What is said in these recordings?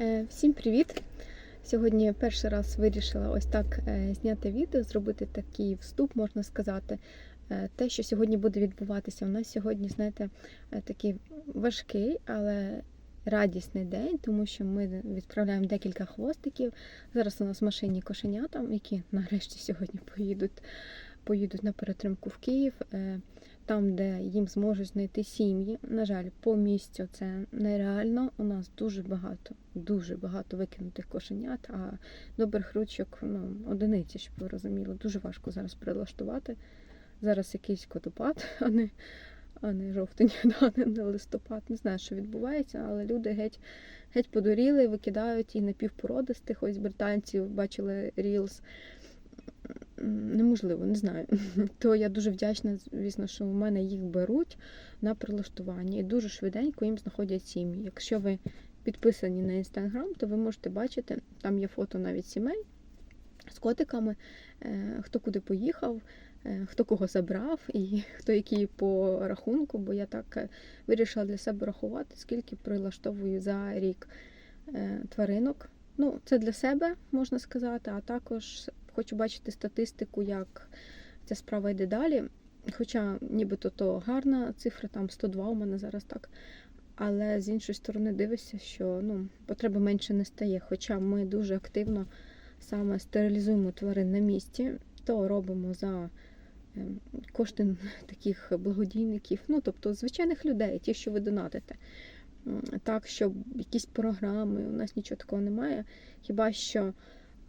Е, Всім привіт! Сьогодні перший раз вирішила ось так е, зняти відео, зробити такий вступ, можна сказати. Е, Те, що сьогодні буде відбуватися. У нас сьогодні, знаєте, такий важкий, але радісний день, тому що ми відправляємо декілька хвостиків. Зараз у нас в машині кошенята, які нарешті сьогодні поїдуть, поїдуть на перетримку в Київ. Там, де їм зможуть знайти сім'ї. На жаль, по місцю це нереально. У нас дуже багато, дуже багато викинутих кошенят, а добрих ручок ну, одиниці, щоб ви розуміли. Дуже важко зараз прилаштувати. Зараз якийсь котопад, а не, а не жовтень, да, не, листопад. Не знаю, що відбувається, але люди геть, геть подуріли, викидають і напівпородистих. Ось британців бачили Reels неможливо, не знаю. То я дуже вдячна, звісно, що у мене їх беруть на прилаштування і дуже швиденько їм знаходять сім'ї. Якщо ви підписані на інстаграм, то ви можете бачити, там є фото навіть сімей з котиками, е, хто куди поїхав. е, Хто кого забрав і хто який по рахунку, бо я так е, вирішила для себе рахувати, скільки прилаштовую за рік тваринок. Ну, це для себе можна сказати, а також хочу бачити статистику, як ця справа йде далі. Хоча нібито то гарна цифра, там 102 у мене зараз так. Але з іншої сторони дивишся, що ну, потреби менше не стає. Хоча ми дуже активно саме стерилізуємо тварин на місці, то робимо за ем, кошти таких благодійників, ну тобто звичайних людей, ті, що ви донатите. Так, щоб якісь програми, у нас нічого такого немає. Хіба що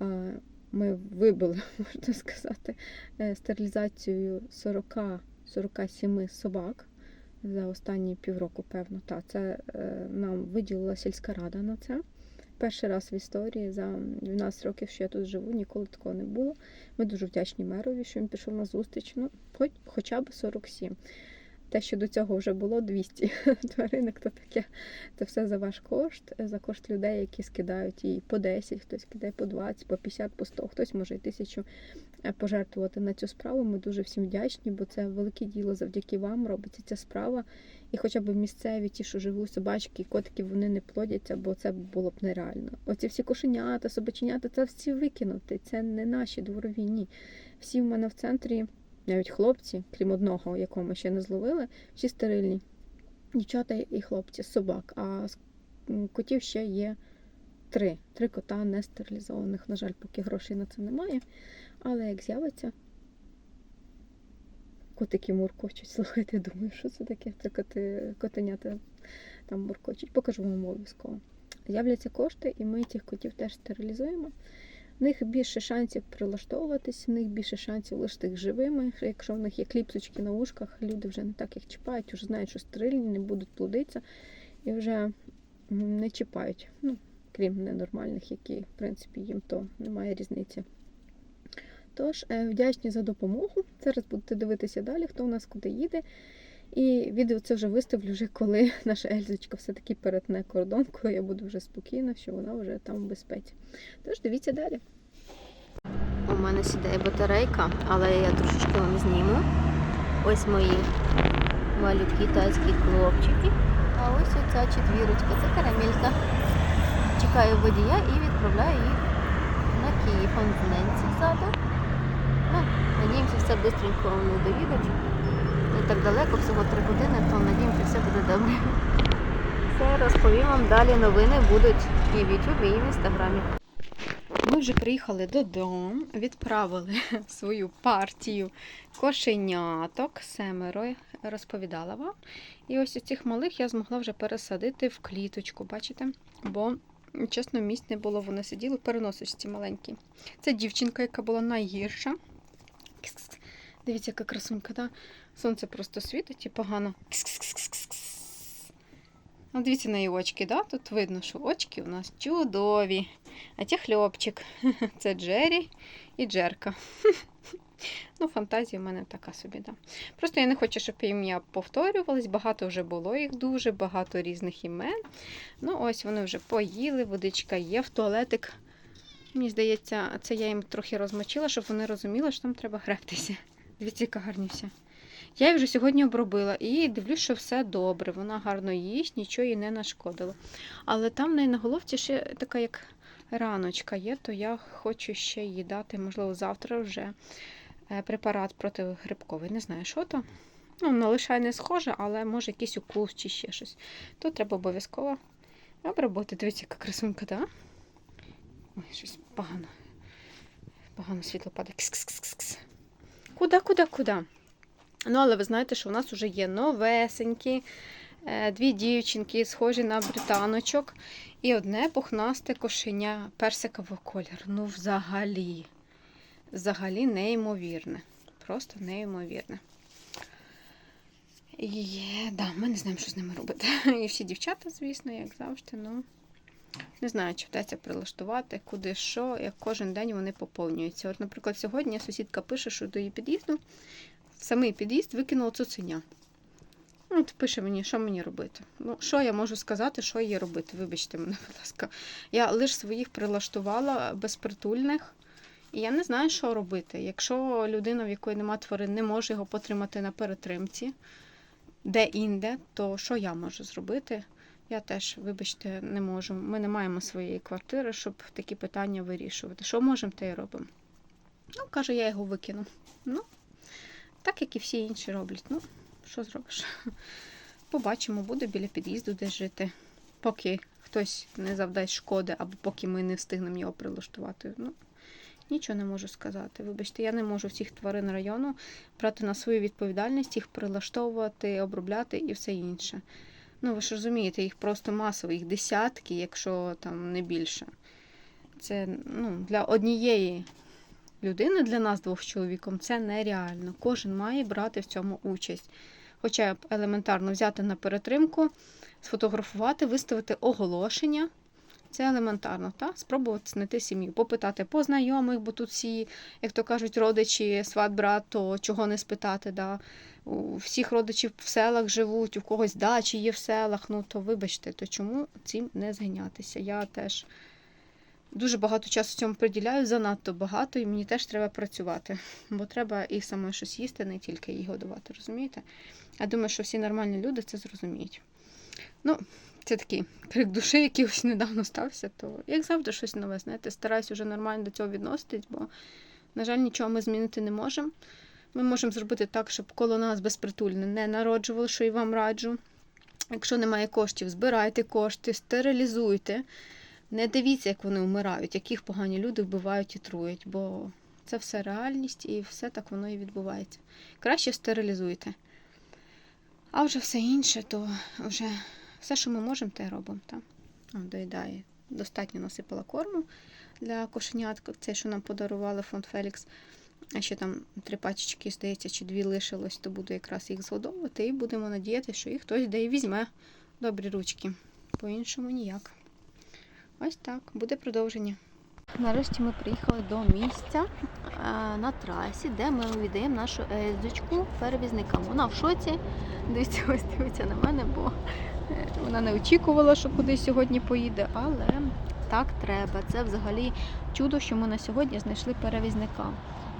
е, ми вибили, можна сказати, е, стерилізацію 40-47 собак за останні півроку, певно. Та, це е, нам виділила сільська рада на це. Перший раз в історії за 12 років, що я тут живу, ніколи такого не було. Ми дуже вдячні мерові, що він пішов на зустріч. Ну, хоч, хоча б 47. Те, що до цього вже було 200 тваринок, то таке. Це все за ваш кошт, за кошт людей, які скидають і по 10, хтось кидає по 20, по 50, по 100, хтось може і тисячу е, пожертвувати на цю справу. Ми дуже всім вдячні, бо це велике діло завдяки вам робиться ця справа. І хоча б місцеві, ті, що живуть, собачки, котики, вони не плодяться, бо це було б нереально. Оці всі кошенята, собаченята, це всі викинути. Це не наші дворові, ні. Всі в мене в центрі навіть хлопці, крім одного, якого ми ще не зловили, всі стерильні. Дівчата і хлопці, собак. А котів ще є три. Три кота не стерилізованих. На жаль, поки грошей на це немає. Але як з'явиться, котики муркочуть. Слухайте, думаю, що це таке? Це коти, котенята там муркочуть. Покажу вам обов'язково. З'являться кошти, і ми цих котів теж стерилізуємо. В них більше шансів прилаштовуватись, в них більше шансів лишити їх живими. Якщо в них є кліпсочки на ушках, люди вже не так їх чіпають, вже знають, що стерильні, не будуть плодитися і вже не чіпають. Ну, крім ненормальних, які, в принципі, їм то немає різниці. Тож, е, вдячні за допомогу. Зараз будете дивитися далі, хто у нас куди їде. І відео це вже виставлю, вже коли наша Ельзочка все-таки перетне кордон, коли я буду вже спокійна, що вона вже там в безпеці. Тож дивіться далі. У мене сідає батарейка, але я трошечки вам зніму. Ось мої малюки тайські хлопчики. А ось оця четвірочка, це карамелька. Чекаю водія і відправляю їх на Київ. Он ззаду. Ну, надіємося, все швидко вони доїдуть. Не так далеко, всього 3 години, то надіємося, все буде добре. Все, розповім вам далі новини будуть і в YouTube, і в інстаграмі. Ми вже приїхали додому, відправили свою партію кошеняток, семеро, розповідала вам. І ось цих малих я змогла вже пересадити в кліточку, бачите? Бо, чесно, місць не було, вони сиділи в переносочці маленькій. Це дівчинка, яка була найгірша. Дивіться, яка красунька, да? Сонце просто світить і погано. Ну, дивіться на її очки, да? Тут видно, що очки у нас чудові. А це хлопчик. Це Джері і Джерка. Ну, фантазія в мене така собі, да. Просто я не хочу, щоб ім'я повторювались. Багато вже було їх дуже, багато різних імен. Ну, ось вони вже поїли, водичка є в туалетик. Мені здається, це я їм трохи розмочила, щоб вони розуміли, що там треба гребтися. Дивіться, яка гарнюся. Я її вже сьогодні обробила і дивлюсь, що все добре. Вона гарно їсть, нічого їй не нашкодило. Але там в неї на головці ще така як раночка є, то я хочу ще їй дати, можливо, завтра вже е, препарат протигрибковий. Не знаю, що то. Ну, на лишай не схоже, але може якийсь укус чи ще щось. То треба обов'язково обробити. Дивіться, яка красунка, так? Да? Ой, щось погано. Погано світло падає. Кс-кс-кс-кс. Куда, куди, куди? куди? Ну, але ви знаєте, що у нас вже є новесенькі, е, дві дівчинки, схожі на британочок, і одне пухнасте кошеня персикового кольору. Ну, взагалі, взагалі неймовірне. Просто неймовірне. І да, ми не знаємо, що з ними робити. І всі дівчата, звісно, як завжди, ну. Не знаю, чи вдасться прилаштувати, куди що, як кожен день вони поповнюються. От, наприклад, сьогодні сусідка пише, що до її під'їзду самий під'їзд викинула цуценя. От пише мені, що мені робити. Ну, що я можу сказати, що їй робити? Вибачте мене, будь ласка. Я лише своїх прилаштувала безпритульних, і я не знаю, що робити. Якщо людина, в якої нема тварин, не може його потримати на перетримці, де-інде, то що я можу зробити? Я теж, вибачте, не можу. Ми не маємо своєї квартири, щоб такі питання вирішувати. Що можемо, те й робимо. Ну, каже, я його викину. Ну, так як і всі інші роблять. Ну, що зробиш? Побачимо, буде біля під'їзду десь жити, поки хтось не завдасть шкоди, або поки ми не встигнемо його прилаштувати. Ну, нічого не можу сказати. Вибачте, я не можу всіх тварин району брати на свою відповідальність, їх прилаштовувати, обробляти і все інше. Ну, ви ж розумієте, їх просто масово, їх десятки, якщо там не більше. Це ну, для однієї людини, для нас двох чоловіком, це нереально. Кожен має брати в цьому участь. Хоча б елементарно взяти на перетримку, сфотографувати, виставити оголошення. Це елементарно, та? спробувати знайти сім'ю, попитати по знайомих, бо тут всі, як то кажуть, родичі, сват, брат, то чого не спитати. Да? У всіх родичів в селах живуть, у когось дачі є в селах. Ну то вибачте, то чому цим не зайнятися? Я теж дуже багато часу цьому приділяю, занадто багато, і мені теж треба працювати, бо треба і саме щось їсти, не тільки її годувати, розумієте? Я думаю, що всі нормальні люди це зрозуміють. Ну, це такий крик душі, який ось недавно стався, то як завжди щось нове, знаєте, стараюсь уже нормально до цього відноситись, бо, на жаль, нічого ми змінити не можемо. Ми можемо зробити так, щоб коло нас безпритульне не народжувало, що і вам раджу. Якщо немає коштів, збирайте кошти, стерилізуйте. Не дивіться, як вони вмирають, яких погані люди вбивають і труять, бо це все реальність і все так воно і відбувається. Краще стерилізуйте. А вже все інше, то вже все, що ми можемо, те робимо. Та? О, доїдає. Достатньо насипала корму для кошеняток, це, що нам подарували фонд Фелікс. А ще там три пачечки, здається, чи дві лишилось, то буду якраз їх згодовувати і будемо надіятися, що їх хтось де і візьме добрі ручки. По-іншому ніяк. Ось так, буде продовження. Нарешті ми приїхали до місця на трасі, де ми віддаємо нашу езочку перевізникам. Вона в шоці. Дивіться, ось дивиться на мене, бо е, вона не очікувала, що кудись сьогодні поїде, але так треба. Це взагалі чудо, що ми на сьогодні знайшли перевізника.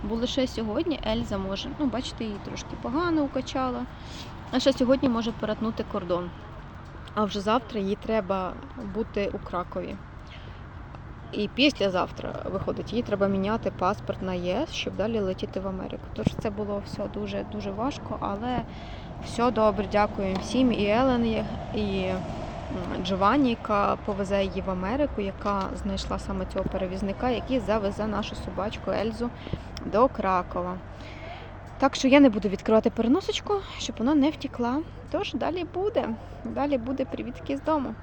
Бо лише сьогодні Ельза може, ну, бачите, її трошки погано укачала. А сьогодні може перетнути кордон. А вже завтра їй треба бути у Кракові. І післязавтра виходить, їй треба міняти паспорт на ЄС, щоб далі летіти в Америку. Тож це було все дуже дуже важко, але все добре, дякую всім. І Елен, і- Джованні, яка повезе її в Америку, яка знайшла саме цього перевізника, який завезе нашу собачку Ельзу до Кракова. Так що я не буду відкривати переносочку, щоб вона не втекла. Тож далі буде. Далі буде привітки з дому.